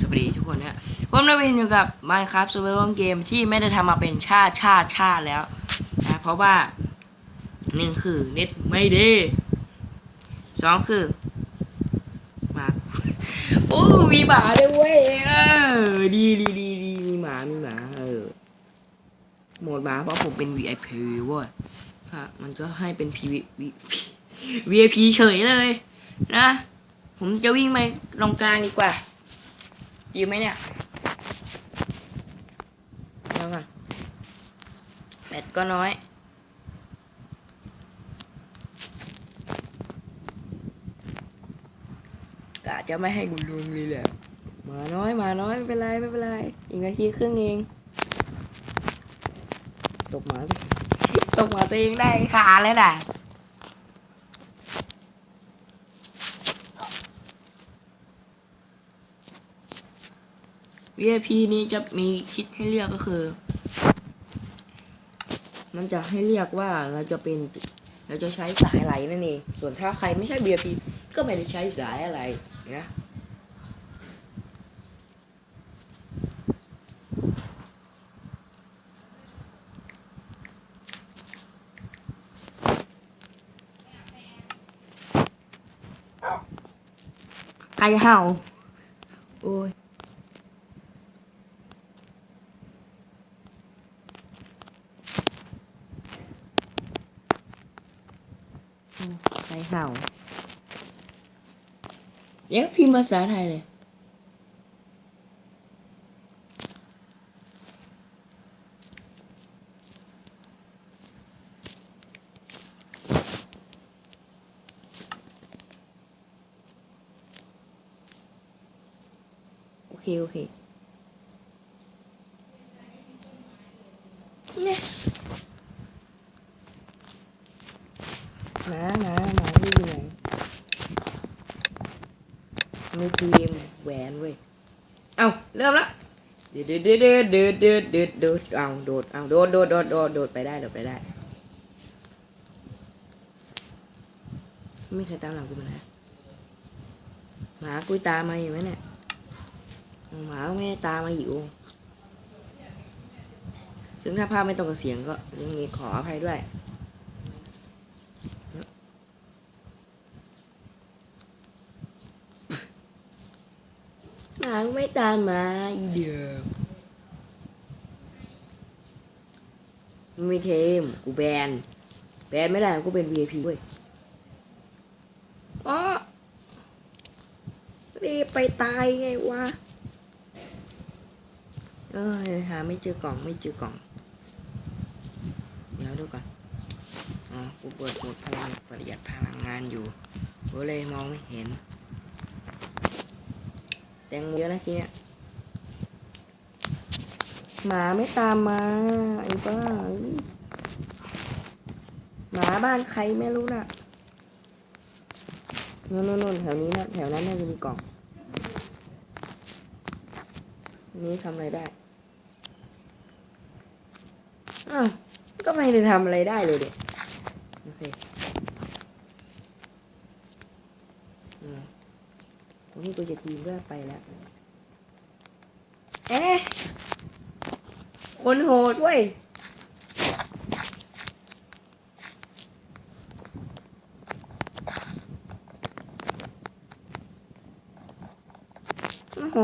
สวัสดีทุกคนนะผมได้เป็นอยู่กับ Minecraft Survival Game ที่ไม่ได้ทำมาเป็นชาติชาติชาติแล้วนะเพราะว่าหนึ่งคือเน็ตไม่ดีสองคือ มาโอ้มีหมาด้วยเว้ยเออดีดีดีดีมีหมา มีหมา เออโหมดหมาเพราะผมเป็น VIP เว้ยฮะมันก็ให้เป็น PV VIP เฉยเลย นะ ผมจะวิ่งไปตรงกลางดีกว่า ยืมไหมเนี่ยแล้วก่อนแบตก็น้อย กะจะไม่ให้กูลงเลยแหละ มาน้อยมาน้อย ไม่เป็นไรไม่เป็นไร อีกนาทีครึ่งเอง ตกหมาตกหมาตัวเองได้ขาแล้วน่ะ VIP นี้จะมีคิดให้เลือกก็คือ มันจะให้เรียกว่าเราจะเป็นเราจะใช้สายอะไรนั่นเอง ส่วนถ้าใครไม่ใช่ VIP ก็ไม่ได้ใช้สายอะไรนะไก่เห่า โอ้ย ไก่เห่า เดี๋ยวพิมพ์ภาษาไทยเล ไหนมือครีมแหวนเว้ย เอาเริ่มละเดือดเดือดเดือดเดือดเดือดเดือดเดือดเอาโดดเอาโดดโดดโดดโดดโดดไปได้โดดไปได้ ไม่เคยตามหลังกูมานะหมากูตามมาอยู่ไหมเนี่ยหมาไม่ได้ตามมาอยู่ถึงถ้าภาพไม่ตรงกับเสียงก็ยังมีขออภัยด้วย หมาไม่ตามมาอีเดียวมันไม่เทมกูแบน แบนไม่ได้กูเป็น VIP เว้ยอ๋อรีบไปตายไงวะ เออหาไม่เจอกล่องไม่เจอกล่อง เดี๋ยวดูก่อน อ๋อ กูเปิดโหมดพลังประหยัดพลังงานอยู่กูเลยมองไม่เห็น งโมเยอะนะทีเนี้ยหมาไม่ตามมาไอ้บ้าหมาบ้านใครไม่รู้น่ะนู่นนู่นนู่นแถวนี้นะแถวนั้นน่าจะมีกล่อง นี้ทำอะไรได้อ้าวก็ไม่ได้ทำอะไรได้เลยเด็กโอเคอืม ตรงนี้กูจะทีมเพื่อไปแล้ว เอ๊ะ คนโหดเว้ยโอ้โห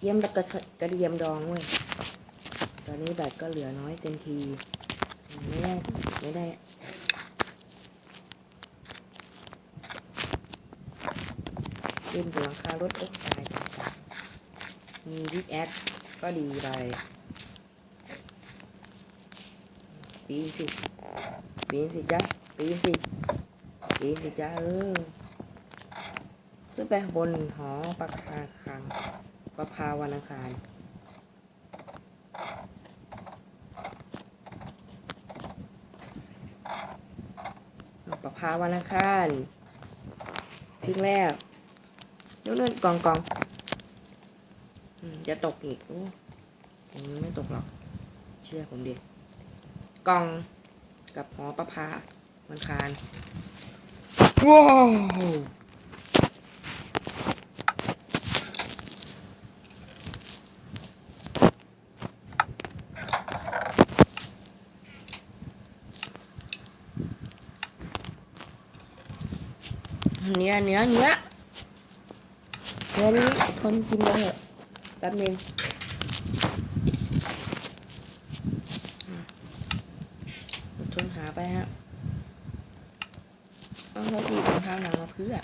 เยี่ยมแล้วก็กระเทียมดองเว้ย ตอนนี้แบตก็เหลือน้อยเต็มทีไม่ ไม่ได้ เล่นบนหลังคารถโอ๊กตายมีวิกแอคก็ดีไปปีนสิปีนสิจ๊ะปีนสิปีนสิจ๊ะเออขึ้นไปบนหอประคาคังประภาวันอังคาร พระภาวันอังคารทิ้งแล้วนู่นนู่นกองกองจะตกอีกโอ้อย่างนี้ไม่ตกหรอก เชื่อผมดิกองกับหอประภาวันคานว้าว เนื้อเนื้อเนื้อเนื้อนี้ทนกินไปเถอะแป๊บนึงอืมอดทนหาไปฮะเอาเราทีรองท้าหนังมาเพื่อ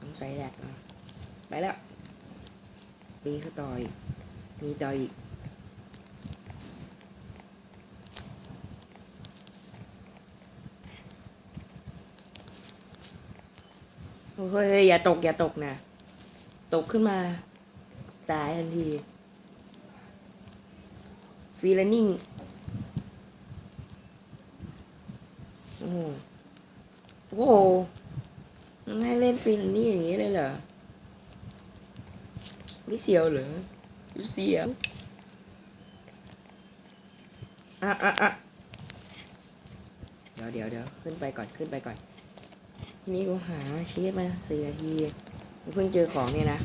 สงสัยแหลกไปแล้วมีคือต่อยมีต่อยอีก โอ้ย เฮ้ยอย่าตกอย่าตกนะ ตกขึ้นมา ตายทันทีฟรีแลนนิ่งโอ้โหโอ้โหมันให้เล่นฟรีแลนนิ่งอย่างนี้เลยเหรอไม่เสียวเหรอไม่เสียวอะอะอะเดี๋ยวเดี๋ยวเดี๋ยวขึ้นไปก่อนขึ้นไปก่อน นี้กูหาชีสมาสี่นาทีเพิ่งเจอของเนี่ยนะ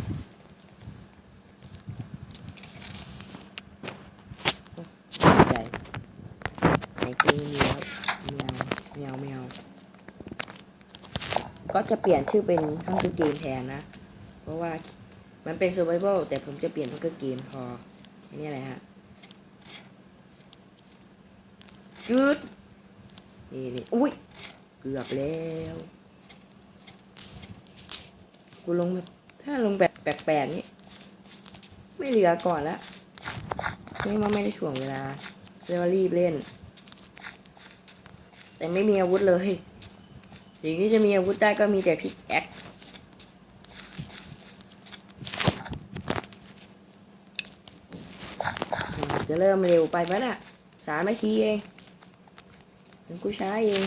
ใหญ่ในตีมีแล้วแมวแมวแมวก็จะเปลี่ยนชื่อเป็นฮังเกอร์เกมแทนนะ เพราะว่ามันเป็น survival แต่ผมจะเปลี่ยนฮังเกอร์เกมพออันนี้อะไรฮะยืดนี่นี่อุ้ยเกือบแล้ว กูลงแบบถ้าลงแบบแปลกๆนี่ไม่เหลือก่อนละนี่มันไม่ได้ถ่วงเวลาเรียกว่ารีบเล่น แต่ไม่มีอาวุธเลยสิ่งที่จะมีอาวุธได้ก็มีแต่พิกแอคจะเริ่มเร็วไปปะน่ะสามนาทีเองกูช้าเอง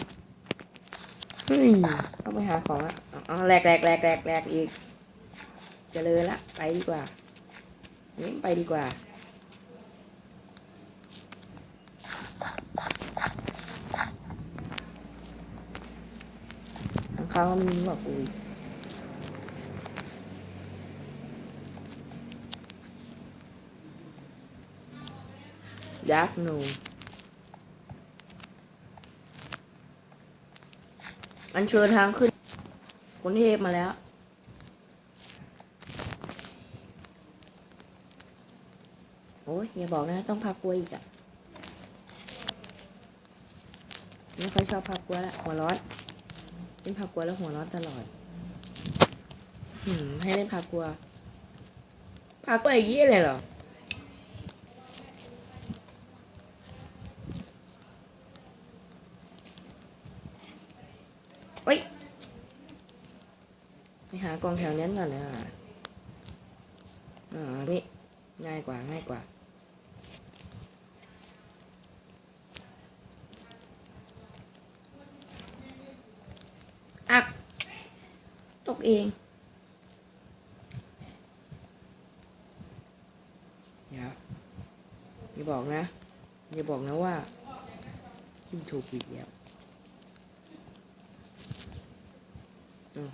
เฮ้ยต้องไปหาของอะ อ๋อแหลกแหลกแหลกแหลกแหลกอีกเจริญละ ไปดีกว่านี่ไปดีกว่าทางเขามันบอกอีกยักษ์หนูอันเชิญทางขึ้น คนเทพมาแล้ว โอ้ยอย่าบอกนะ ต้องพักลัวอีกอะไม่ค่อยชอบพักลัวละหัวร้อนเล่นพักลัวแล้วหัวร้อนตลอดหืมให้เล่นพักลัวพักกลัวอย่างนี้เลยเหรอเอ้ยไป หากองแถวนั้นก่อนนะอ่านี่ง่ายกว่าง่ายกว่าอักตกเองอย่าอย่าบอกนะ อย่าบอกนะว่าคุณถูกอีกแล้วอ้าว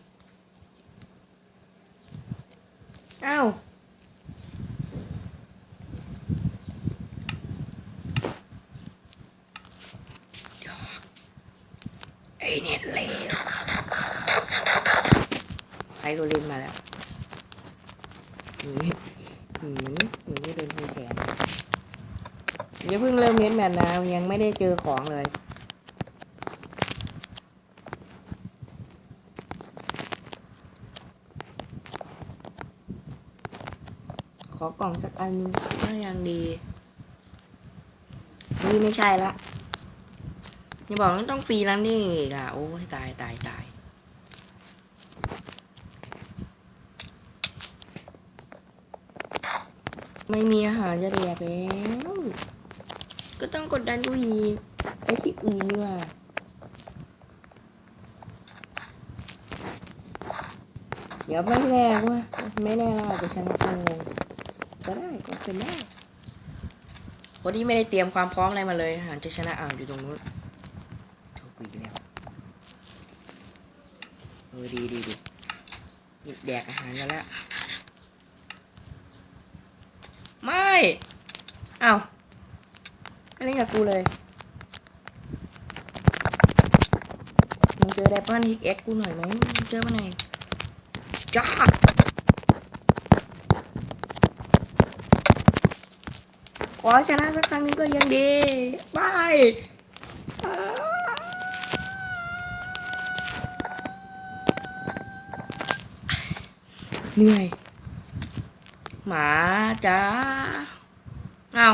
อ้าวไอ้เน็ตเลวใครโรลินมาแล้วหืมหืมหืมไม่เดินพูแขนอย่าเพิ่งเริ่มเม้นแมนนะยังไม่ได้เจอของเลย ขอกล่องสักอันหนึงก็ยังดีนี่ไม่ใช่ละอย่าบอกว่าต้องฟรีแล้วนี่อีกอะโอ้ยตายตายตายไม่มีอาหารจะแดกแล้วก็ต้องกดดันดูอีกไปที่อื่นดีกว่าเดี๋ยวไม่แน่ว่าไม่แน่เราอาจจะชนะกันงง ก็ได้ก็เป็นได้คราะที่ไม่ได้เตรียมความพร้อมอะไรมาเลยหารจะชนะอ่าวอยู่ตรงนู้นโชคดีแล้วเออดีดีดีแดกอาหารกันแล้ว ไม่เอ้าไม่เล่นกับกูเลยมึงเจอไดปอนฮิกเอ็กกูหน่อยไหมมึงเจอมาหน่อยจ้า อชนะสักครั้งนึงก็ยังดีไปเหนื่อย หมาจ้าเอา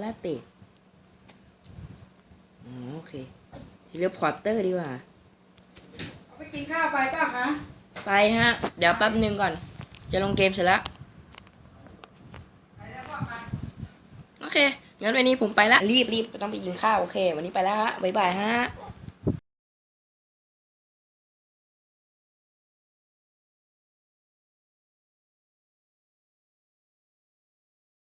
ลลาเตกอ๋อโอเคทีเรียกพอร์เตอร์ดีกว่าเอาไปกินข้าวไปป่ะคะ ไปฮะ เดี๋ยวแป๊บหนึ่งก่อน จะลงเกมเสร็จแล้วไปแล้วก็ไปโอเค งั้นวันนี้ผมไปละ รีบรีบต้องไปกินข้าว โอเค วันนี้ไปแล้วฮะ บ๊ายบายฮะ